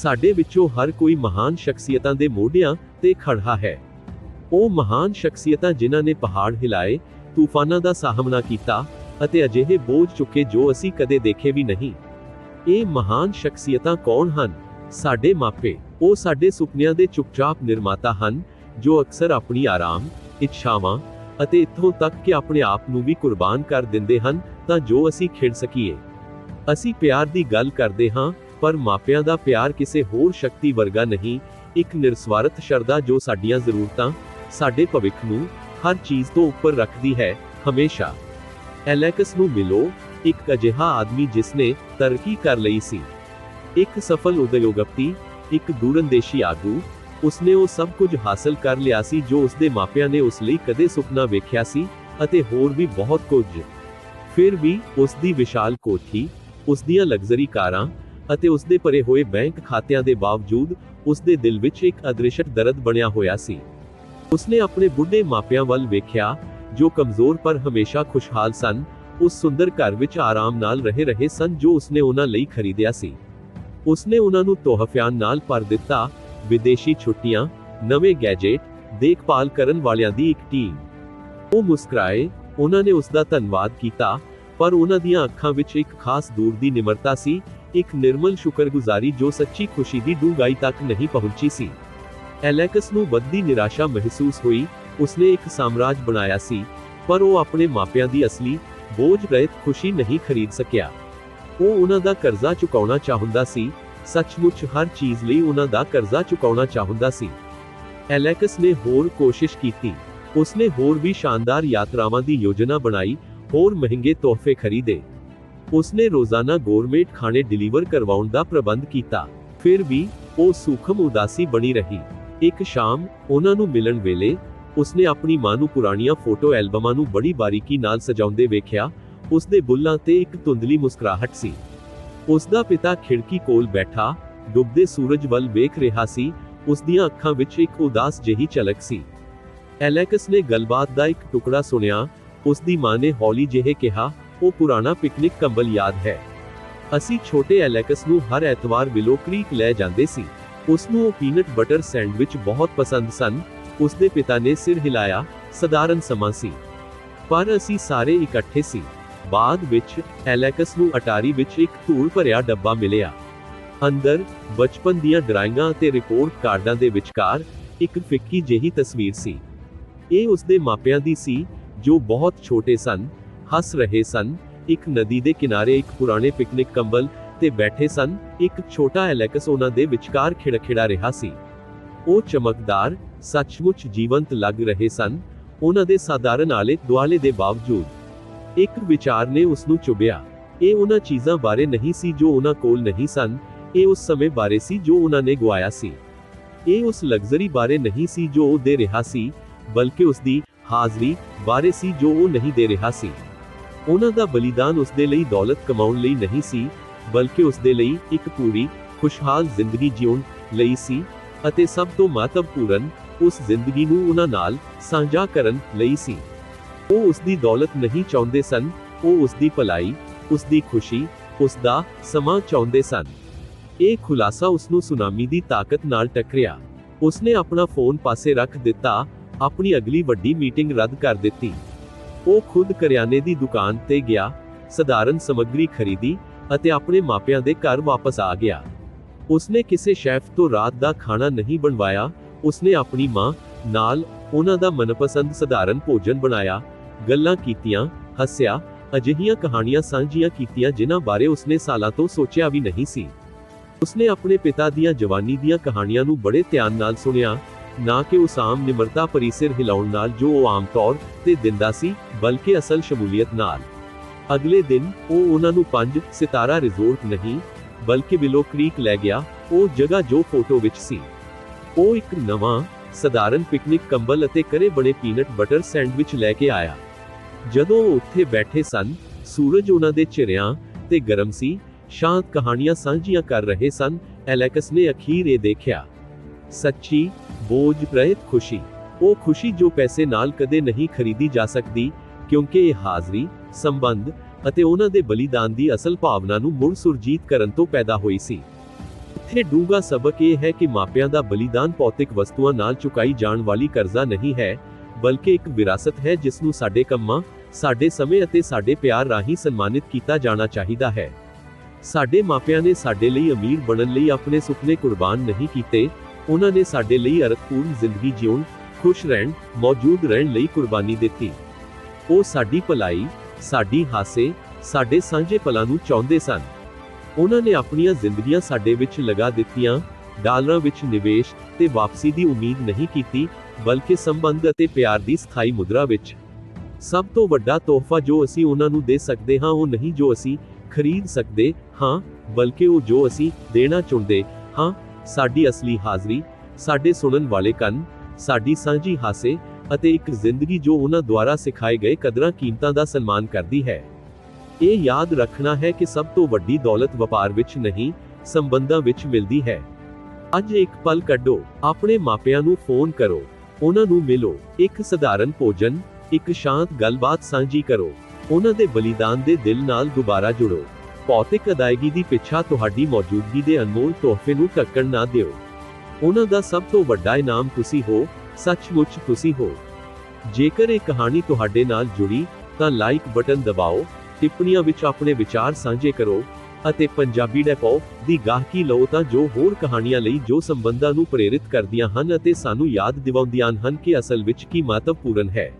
ਸਾਡੇ ਵਿੱਚੋਂ ਹਰ ਕੋਈ ਮਹਾਨ ਸ਼ਖਸੀਅਤਾਂ ਦੇ ਮੋਢਿਆਂ ਤੇ ਖੜਾ ਹੈ। ਉਹ ਮਹਾਨ ਸ਼ਖਸੀਅਤਾਂ ਜਿਨ੍ਹਾਂ ਨੇ ਪਹਾੜ ਹਿਲਾਏ, ਤੂਫਾਨਾਂ ਦਾ ਸਾਹਮਣਾ ਕੀਤਾ ਅਤੇ ਅਜਿਹੇ ਬੋਝ ਚੁੱਕੇ ਜੋ ਅਸੀਂ ਕਦੇ ਦੇਖੇ ਵੀ ਨਹੀਂ। ਇਹ ਮਹਾਨ ਸ਼ਖਸੀਅਤਾਂ ਕੌਣ ਹਨ? ਸਾਡੇ ਮਾਪੇ, ਉਹ ਸਾਡੇ ਸੁਪਨਿਆਂ ਦੇ ਚੁੱਪਚਾਪ ਨਿਰਮਾਤਾ ਹਨ, ਜੋ ਅਕਸਰ ਆਪਣੀ ਆਰਾਮ, ਇੱਛਾਵਾਂ ਅਤੇ ਇੱਥੋਂ ਤੱਕ ਕਿ ਆਪਣੇ ਆਪ ਨੂੰ ਵੀ ਕੁਰਬਾਨ ਕਰ ਦਿੰਦੇ ਹਨ ਤਾਂ ਜੋ ਅਸੀਂ ਖੇਡ ਸਕੀਏ। ਅਸੀਂ ਪਿਆਰ ਦੀ ਗੱਲ ਕਰਦੇ ਹਾਂ ਪਰ ਮਾਪਿਆਂ ਦਾ ਪਿਆਰ ਕਿਸੇ ਹੋਰ ਸ਼ਕਤੀ ਵਰਗਾ ਨਹੀਂ, ਇੱਕ ਨਿਰਸਵਾਰਥ ਸ਼ਰਧਾ ਜੋ ਸਾਡੀਆਂ ਜ਼ਰੂਰਤਾਂ, ਸਾਡੇ ਭਵਿੱਖ ਨੂੰ ਹਰ ਚੀਜ਼ ਤੋਂ ਉੱਪਰ ਰੱਖਦੀ ਹੈ, ਹਮੇਸ਼ਾ। ਐਲੈਕਸ ਨੂੰ ਮਿਲੋ, ਇੱਕ ਅਜਿਹਾ ਆਦਮੀ ਜਿਸ ਨੇ ਤਰੱਕੀ ਕਰ ਲਈ ਸੀ। ਇੱਕ ਸਫਲ ਉਦਯੋਗਪਤੀ, ਇੱਕ ਦੂਰੰਦੇਸ਼ੀ ਆਗੂ, ਉਸਨੇ ਉਹ ਸਭ ਕੁਝ ਹਾਸਲ ਕਰ ਲਿਆ ਸੀ ਜੋ ਉਸਦੇ ਮਾਪਿਆਂ ਨੇ ਉਸ ਲਈ ਕਦੇ ਸੁਪਨਾ ਵੇਖਿਆ ਸੀ ਅਤੇ ਹੋਰ ਵੀ ਬਹੁਤ ਕੁਝ। ਫਿਰ ਵੀ ਉਸ ਦੀ ਵਿਸ਼ਾਲ ਕੋਠੀ ਉਸ ਦੀਆਂ ਲਗਜ਼ਰੀ ਕਾਰਾਂ ਅਤੇ ਉਸ ਦੇ ਭਰੇ ਹੋਏ ਬੈਂਕ ਖਾਤਿਆਂ ਦੇ ਬਾਵਜੂਦ ਉਸ ਦੇ ਦਿਲ ਵਿੱਚ ਇੱਕ ਅਦ੍ਰਿਸ਼ਟ ਦਰਦ ਬਣਿਆ ਹੋਇਆ ਸੀ। ਉਸਨੇ ਆਪਣੇ ਬੁੱਢੇ ਮਾਪਿਆਂ ਵੱਲ ਵੇਖਿਆ, ਜੋ ਕਮਜ਼ੋਰ ਪਰ ਹਮੇਸ਼ਾ ਖੁਸ਼ਹਾਲ ਸਨ, ਉਸ ਸੁੰਦਰ ਘਰ ਵਿੱਚ ਆਰਾਮ ਨਾਲ ਰਹੇ ਰਹੇ ਸਨ ਜੋ ਉਸਨੇ ਉਹਨਾਂ ਲਈ ਖਰੀਦਿਆ ਸੀ। ਉਸਨੇ ਉਹਨਾਂ ਨੂੰ ਤੋਹਫਿਆਂ ਨਾਲ ਭਰ ਦਿੱਤਾ, ਵਿਦੇਸ਼ੀ ਛੁੱਟੀਆਂ, ਨਵੇਂ ਗੈਜਟ, ਦੇਖਭਾਲ ਕਰਨ ਵਾਲਿਆਂ ਦੀ ਇੱਕ ਟੀਮ। ਉਹ ਮੁਸਕਰਾਏ, ਉਹਨਾਂ ਨੇ ਉਸ ਦਾ ਧੰਨਵਾਦ ਕੀਤਾ, ਪਰ ਉਹਨਾਂ ਦੀਆਂ ਅੱਖਾਂ ਵਿੱਚ ਇੱਕ ਖਾਸ ਦੂਰ ਦੀ ਨਿਮਰਤਾ ਸੀ ਇੱਕ ਨਿਰਮਲ ਸ਼ੁਕਰਗੁਜ਼ਾਰੀ ਜੋ ਸੱਚੀ ਖੁਸ਼ੀ ਦੀ ਡੂੰਘਾਈ ਤੱਕ ਨਹੀਂ ਪਹੁੰਚੀ ਸੀ। ਐਲੈਕਸ ਨੂੰ ਵੱਧਦੀ ਨਿਰਾਸ਼ਾ ਮਹਿਸੂਸ ਹੋਈ, ਉਸਨੇ ਇੱਕ ਸਾਮਰਾਜ ਬਣਾਇਆ ਸੀ, ਪਰ ਉਹ ਆਪਣੇ ਮਾਪਿਆਂ ਦੀ ਅਸਲੀ, ਬੋਝ ਰਹਿਤ ਖੁਸ਼ੀ ਨਹੀਂ ਖਰੀਦ ਸਕਿਆ। ਉਹ ਉਹਨਾਂ ਦਾ ਕਰਜ਼ਾ ਚੁਕਾਉਣਾ ਚਾਹੁੰਦਾ ਸੀ, ਸੱਚਮੁੱਚ ਹਰ ਚੀਜ਼ ਲਈ ਉਹਨਾਂ ਦਾ ਕਰਜ਼ਾ ਚੁਕਾਉਣਾ ਚਾਹੁੰਦਾ ਸੀ। ਐਲੈਕਸ ਨੇ ਹੋਰ ਕੋਸ਼ਿਸ਼ ਕੀਤੀ, ਉਸਨੇ ਹੋਰ ਵੀ ਸ਼ਾਨਦਾਰ ਯਾਤਰਾਵਾਂ ਦੀ ਯੋਜਨਾ ਬਣਾਈ, ਹੋਰ ਮਹਿੰਗੇ ਤੋਹਫੇ ਖਰੀਦੇ। ਉਸਨੇ ਰੋਜ਼ਾਨਾ ਗੋਰਮੇਟ ਖਾਣੇ ਡਿਲੀਵਰ ਕਰਵਾਉਣ ਦਾ ਪ੍ਰਬੰਧ ਕੀਤਾ। ਫਿਰ ਵੀ ਉਹ ਸੂਖਮ ਉਦਾਸੀ ਬਣੀ ਰਹੀ। ਇੱਕ ਸ਼ਾਮ ਉਹਨਾਂ ਨੂੰ ਮਿਲਣ ਵੇਲੇ ਉਸਨੇ ਆਪਣੀ ਮਾਂ ਨੂੰ ਪੁਰਾਣੀਆਂ ਫੋਟੋ ਐਲਬਮਾਂ ਨੂੰ ਬੜੀ ਬਾਰੀਕੀ ਨਾਲ ਸਜਾਉਂਦੇ ਵੇਖਿਆ। ਉਸਦੇ ਬੁੱਲਾਂ ਤੇ ਇੱਕ ਧੁੰਦਲੀ ਮੁਸਕਰਾਹਟ ਸੀ। ਉਸਦਾ ਪਿਤਾ ਖਿੜਕੀ ਕੋਲ ਬੈਠਾ, ਡੁੱਬਦੇ ਸੂਰਜ ਵੱਲ ਵੇਖ ਰਿਹਾ ਸੀ। ਉਸਦੀਆਂ ਅੱਖਾਂ ਵਿੱਚ ਇੱਕ ਉਦਾਸ ਜਿਹੀ ਝਲਕ ਸੀ। ਐਲੈਕਸ ਨੇ ਗੱਲਬਾਤ ਦਾ ਇੱਕ ਟੁਕੜਾ ਸੁਣਿਆ। ਉਸਦੀ ਮਾਂ ਨੇ ਹੌਲੀ ਜਿਹੇ ਕਿਹਾ ਉਹ ਪੁਰਾਣਾ ਪਿਕਨਿਕ ਕੰਬਲ ਯਾਦ ਹੈ। ਅਸੀਂ ਛੋਟੇ ਐਲੈਕਸ ਨੂੰ ਹਰ ਐਤਵਾਰ ਵਿਲੋ ਕ੍ਰੀਕ ਲੈ ਜਾਂਦੇ ਸੀ। ਉਸ ਨੂੰ ਉਹ ਪੀਨਟ ਬਟਰ ਸੈਂਡਵਿਚ ਬਹੁਤ ਪਸੰਦ ਸਨ। ਉਸ ਦੇ ਪਿਤਾ ਨੇ ਸਿਰ ਹਿਲਾਇਆ, ਸਧਾਰਨ ਸਮਾਂ ਸੀ। ਪਰ ਅਸੀਂ ਸਾਰੇ ਇਕੱਠੇ ਸੀ। ਬਾਅਦ ਵਿੱਚ ਐਲੈਕਸ ਨੂੰ ਅਟਾਰੀ ਵਿੱਚ ਇੱਕ ਧੂੜ ਭਰਿਆ ਡੱਬਾ ਮਿਲਿਆ। ਅੰਦਰ ਬਚਪਨ ਦੀਆਂ ਡਰਾਇੰਗਾਂ ਅਤੇ ਰਿਪੋਰਟ ਕਾਰਡਾਂ ਦੇ ਵਿਚਕਾਰ ਇੱਕ ਫਿੱਕੀ ਜਿਹੀ ਤਸਵੀਰ ਸੀ। ਇਹ ਉਸ ਦੇ ਮਾਪਿਆਂ ਦੀ ਸੀ, ਜੋ ਬਹੁਤ ਛੋਟੇ ਸਨ। ਹੱਸ ਰਹੇ ਸਨ। ਇੱਕ ਨਦੀ ਦੇ ਕਿਨਾਰੇ ਇੱਕ ਪੁਰਾਣੇ ਪਿਕਨਿਕ ਕੰਬਲ ਤੇ ਬੈਠੇ ਸਨ। ਇੱਕ ਛੋਟਾ ਐਲੈਕਸ ਉਹਨਾਂ ਦੇ ਵਿਚਕਾਰ ਖਿੜਖਿੜਾ ਰਿਹਾ ਸੀ। ਉਹ ਚਮਕਦਾਰ, ਸੱਚਮੁੱਚ ਜੀਵੰਤ ਲੱਗ ਰਹੇ ਸਨ। ਉਹਨਾਂ ਦੇ ਸਾਧਾਰਨ ਆਲੇ ਦੁਆਲੇ ਦੇ ਬਾਵਜੂਦ ਇੱਕ ਵਿਚਾਰ ਨੇ ਉਸ ਨੂੰ ਚੁਭਿਆ ਇਹ ਉਹਨਾਂ ਚੀਜ਼ਾਂ ਬਾਰੇ ਨਹੀਂ ਸੀ ਜੋ ਉਹਨਾਂ ਕੋਲ ਨਹੀਂ ਸਨ। ਇਹ ਉਸ ਸਮੇਂ ਬਾਰੇ ਸੀ ਜੋ ਉਹਨਾਂ ਨੇ ਗਵਾਇਆ ਸੀ। ਇਹ ਉਸ ਲਗਜ਼ਰੀ ਬਾਰੇ ਨਹੀਂ ਸੀ ਜੋ ਉਹ ਦੇ ਰਿਹਾ ਸੀ, ਬਲਕਿ ਉਸ ਦੀ ਹਾਜ਼ਰੀ ਬਾਰੇ ਸੀ ਜੋ ਉਹ ਨਹੀਂ ਦੇ ਰਿਹਾ ਸੀ। ਉਹਨਾਂ ਦਾ ਬਲੀਦਾਨ ਉਸ ਦੇ ਲਈ ਦੌਲਤ ਕਮਾਉਣ ਲਈ ਨਹੀਂ ਸੀ, ਬਲਕਿ ਉਸ ਦੇ ਲਈ ਇੱਕ ਪੂਰੀ, ਖੁਸ਼ਹਾਲ ਜ਼ਿੰਦਗੀ ਜਿਉਣ ਲਈ ਸੀ, ਅਤੇ ਸਭ ਤੋਂ ਮਹੱਤਵਪੂਰਨ ਉਸ ਜ਼ਿੰਦਗੀ ਨੂੰ ਉਹਨਾਂ ਨਾਲ ਸਾਂਝਾ ਕਰਨ ਲਈ ਸੀ। ਉਹ ਉਸ ਦੀ ਦੌਲਤ ਨਹੀਂ ਚਾਹੁੰਦੇ ਸਨ, ਉਹ ਉਸ ਦੀ ਭਲਾਈ, ਉਸ ਦੀ ਖੁਸ਼ੀ, ਉਸ ਦਾ ਸਮਾਂ ਚਾਹੁੰਦੇ ਸਨ। ਇਹ ਖੁਲਾਸਾ ਉਸ ਨੂੰ ਸੁਨਾਮੀ ਦੀ ਤਾਕਤ ਨਾਲ ਟਕਰਿਆ। ਉਸਨੇ ਆਪਣਾ ਫੋਨ ਪਾਸੇ ਰੱਖ ਦਿੱਤਾ, ਆਪਣੀ ਅਗਲੀ ਵੱਡੀ ਮੀਟਿੰਗ ਰੱਦ ਕਰ ਦਿੱਤੀ। ਉਹ ਖੁਦ ਕਰਿਆਨੇ ਦੀ ਦੁਕਾਨ ਤੇ ਗਿਆ, ਸਧਾਰਨ ਸਮੱਗਰੀ ਖਰੀਦੀ ਅਤੇ ਆਪਣੇ ਮਾਪਿਆਂ ਦੇ ਘਰ ਵਾਪਸ ਆ ਗਿਆ। ਉਸਨੇ ਕਿਸੇ ਸ਼ੈਫ ਤੋਂ ਰਾਤ ਦਾ ਖਾਣਾ ਨਹੀਂ ਬਣਵਾਇਆ, ਉਸਨੇ ਆਪਣੀ ਮਾਂ ਨਾਲ ਉਹਨਾਂ ਦਾ ਮਨਪਸੰਦ ਸਧਾਰਨ ਭੋਜਨ ਬਣਾਇਆ, ਗੱਲਾਂ ਕੀਤੀਆਂ, ਹੱਸਿਆ, ਅਜਿਹੀਆਂ ਕਹਾਣੀਆਂ ਸਾਂਝੀਆਂ ਕੀਤੀਆਂ ਜਿਨ੍ਹਾਂ ਬਾਰੇ ਉਸਨੇ ਸਾਲਾਂ ਤੋਂ ਸੋਚਿਆ ਵੀ ਨਹੀਂ ਸੀ। ਉਸਨੇ ਆਪਣੇ ਪਿਤਾ ਦੀਆਂ ਜਵਾਨੀ ਦੀਆਂ ਕਹਾਣੀਆਂ ਨੂੰ ਬੜੇ ਧਿਆਨ ਨਾਲ ਸੁਣਿਆ ਨਾ ਕਿ ਉਸ ਆਮ ਨਿਮਰਤਾ ਭਰੀ ਸਿਰ ਹਿਲਾਉਣ ਨਾਲ ਜੋ ਉਹ ਆਮ ਤੌਰ ਤੇ ਦਿੰਦਾ ਸੀ, ਬਲਕਿ ਅਸਲ ਸ਼ਮੂਲੀਅਤ ਨਾਲ। ਅਗਲੇ ਦਿਨ ਉਹ ਉਹਨਾਂ ਨੂੰ ਪੰਜ ਸਿਤਾਰਾ ਰਿਜ਼ੋਰਟ ਨਹੀਂ, ਬਲਕਿ ਵਿਲੋ ਕ੍ਰੀਕ ਲੈ ਗਿਆ, ਉਹ ਜਗ੍ਹਾ ਜੋ ਫੋਟੋ ਵਿੱਚ ਸੀ। ਉਹ ਇੱਕ ਨਵਾਂ, ਸਧਾਰਨ ਪਿਕਨਿਕ ਕੰਬਲ ਅਤੇ ਕਰੇ ਬਣੇ ਪੀਨਟ ਬਟਰ ਸੈਂਡਵਿਚ ਲੈ ਕੇ ਆਇਆ। ਜਦੋਂ ਉਹ ਉੱਥੇ ਬੈਠੇ ਸਨ, ਸੂਰਜ ਉਹਨਾਂ ਦੇ ਚਿਹਰਿਆਂ ਤੇ ਗਰਮ ਸੀ, ਸ਼ਾਂਤ ਕਹਾਣੀਆਂ ਸਾਂਝੀਆਂ ਕਰ ਰਹੇ ਸਨ, ਐਲੈਕਸ ਨੇ ਅਖੀਰ ਇਹ ਦੇਖਿਆ। ਸੱਚੀ ਬੋਝ ਰਹਿਤ ਖੁਸ਼ੀ। ਉਹ ਖੁਸ਼ੀ ਜੋ ਪੈਸੇ ਨਾਲ ਕਦੇ ਨਹੀਂ ਖਰੀਦੀ ਜਾ ਸਕਦੀ, ਕਿਉਂਕਿ ਇਹ ਹਾਜ਼ਰੀ, ਸੰਬੰਧ ਅਤੇ ਉਹਨਾਂ ਦੇ ਬਲੀਦਾਨ ਦੀ ਅਸਲ ਭਾਵਨਾ ਨੂੰ ਮੁੜ ਸੁਰਜੀਤ ਕਰਨ ਤੋਂ ਪੈਦਾ ਹੋਈ ਸੀ। ਇੱਥੇ ਡੂੰਘਾ ਸਬਕ ਇਹ ਹੈ ਕਿ ਮਾਪਿਆਂ ਦਾ ਬਲੀਦਾਨ ਭੌਤਿਕ ਵਸਤੂਆਂ ਨਾਲ ਚੁਕਾਈ ਜਾਣ ਵਾਲੀ ਕਰਜ਼ਾ ਨਹੀਂ ਹੈ, ਬਲਕਿ ਇੱਕ ਵਿਰਾਸਤ ਹੈ ਜਿਸ ਨੂੰ ਸਾਡੇ ਕੰਮਾਂ, ਸਾਡੇ ਸਮੇਂ ਅਤੇ ਸਾਡੇ ਪਿਆਰ ਰਾਹੀਂ ਸਨਮਾਨਿਤ ਕੀਤਾ ਜਾਣਾ ਚਾਹੀਦਾ ਹੈ। ਸਾਡੇ ਮਾਪਿਆਂ ਨੇ ਸਾਡੇ ਲਈ ਅਮੀਰ ਬਣਨ ਲਈ ਆਪਣੇ ਸੁਪਨੇ ਕੁਰਬਾਨ ਨਹੀਂ ਕੀਤੇ ਉਹਨਾਂ ਨੇ ਸਾਡੇ ਲਈ ਅਰਥਪੂਰਨ ਜ਼ਿੰਦਗੀ ਜਿਉਣ, ਖੁਸ਼ ਰਹਿਣ, ਮੌਜੂਦ ਰਹਿਣ ਲਈ ਕੁਰਬਾਨੀ ਦਿੱਤੀ। ਉਹ ਸਾਡੀ ਭਲਾਈ, ਸਾਡੀ ਹਾਸੇ, ਸਾਡੇ ਸਾਂਝੇ ਪਲਾਂ ਨੂੰ ਚਾਹੁੰਦੇ ਸਨ। ਉਹਨਾਂ ਨੇ ਆਪਣੀਆਂ ਜ਼ਿੰਦਗੀਆਂ ਸਾਡੇ ਵਿੱਚ ਲਗਾ ਦਿੱਤੀਆਂ, ਡਾਲਰਾਂ ਵਿੱਚ ਨਿਵੇਸ਼ ਤੇ ਵਾਪਸੀ ਦੀ ਉਮੀਦ ਨਹੀਂ ਕੀਤੀ, ਬਲਕਿ ਸੰਬੰਧ ਅਤੇ ਪਿਆਰ ਦੀ ਸਥਾਈ ਮੁਦਰਾ ਵਿੱਚ। ਸਭ ਤੋਂ ਵੱਡਾ ਤੋਹਫਾ ਜੋ ਅਸੀਂ ਉਹਨਾਂ ਨੂੰ ਦੇ ਸਕਦੇ ਹਾਂ, ਉਹ ਨਹੀਂ ਜੋ ਅਸੀਂ ਖਰੀਦ ਸਕਦੇ, ਹਾਂ, ਬਲਕਿ ਉਹ ਜੋ ਅਸੀਂ ਦੇਣਾ ਚੁਣਦੇ, ਹਾਂ ਸਾਡੀ ਅਸਲੀ ਹਾਜ਼ਰੀ, ਸਾਡੇ ਸੁਣਨ ਵਾਲੇ ਕੰਨ, ਸਾਡੀ ਸਾਂਝੀ ਹਾਸੇ ਅਤੇ ਇੱਕ ਜ਼ਿੰਦਗੀ ਜੋ ਉਹਨਾਂ ਦੁਆਰਾ ਸਿਖਾਏ ਗਏ ਕਦਰਾਂ ਕੀਮਤਾਂ ਦਾ ਸਨਮਾਨ ਕਰਦੀ ਹੈ। ਇਹ ਯਾਦ ਰੱਖਣਾ ਹੈ ਕਿ ਸਭ ਤੋਂ ਵੱਡੀ ਦੌਲਤ ਵਪਾਰ ਵਿੱਚ ਨਹੀਂ, ਸੰਬੰਧਾਂ ਵਿੱਚ ਮਿਲਦੀ ਹੈ। ਅੱਜ ਇੱਕ ਪਲ ਕੱਢੋ, ਆਪਣੇ ਮਾਪਿਆਂ ਨੂੰ ਫੋਨ ਕਰੋ, ਉਹਨਾਂ ਨੂੰ ਮਿਲੋ, ਇੱਕ ਸਧਾਰਨ ਭੋਜਨ, ਇੱਕ ਸ਼ਾਂਤ ਗੱਲਬਾਤ ਸਾਂਝੀ ਕਰੋ, ਉਹਨਾਂ ਦੇ ਬਲੀਦਾਨ ਦੇ ਦਿਲ ਨਾਲ ਦੁਬਾਰਾ ਜੁੜੋ। ਭੌਤਿਕ ਅਦਾਇਗੀ ਦੀ ਪਿੱਛਾ ਤੁਹਾਡੀ ਮੌਜੂਦਗੀ ਦੇ ਅਨਮੋਲ ਤੋਹਫੇ ਨੂੰ ਢੱਕਣ ਨਾ ਦਿਓ। ਉਹਨਾਂ ਦਾ ਸਭ ਤੋਂ ਵੱਡਾ ਇਨਾਮ ਤੁਸੀਂ ਹੋ, ਸੱਚਮੁੱਚ ਤੁਸੀਂ ਹੋ। ਜੇਕਰ ਇਹ ਕਹਾਣੀ ਤੁਹਾਡੇ ਨਾਲ ਜੁੜੀ, ਤਾਂ ਲਾਈਕ ਬਟਨ ਦਬਾਓ, ਟਿੱਪਣੀਆਂ ਵਿੱਚ ਆਪਣੇ ਵਿਚਾਰ ਸਾਂਝੇ ਕਰੋ, ਅਤੇ ਪੰਜਾਬੀ ਡੈਪੋ ਦੀ ਗਾਹਕੀ ਲਓ ਤਾਂ ਜੋ ਹੋਰ ਕਹਾਣੀਆਂ ਲਈ ਜੋ ਸੰਬੰਧਾਂ ਨੂੰ ਪ੍ਰੇਰਿਤ ਕਰਦੀਆਂ ਹਨ ਅਤੇ ਸਾਨੂੰ ਯਾਦ ਦਿਵਾਉਂਦੀਆਂ ਹਨ ਕਿ ਅਸਲ ਵਿੱਚ ਕੀ ਮਹੱਤਵਪੂਰਨ ਹੈ।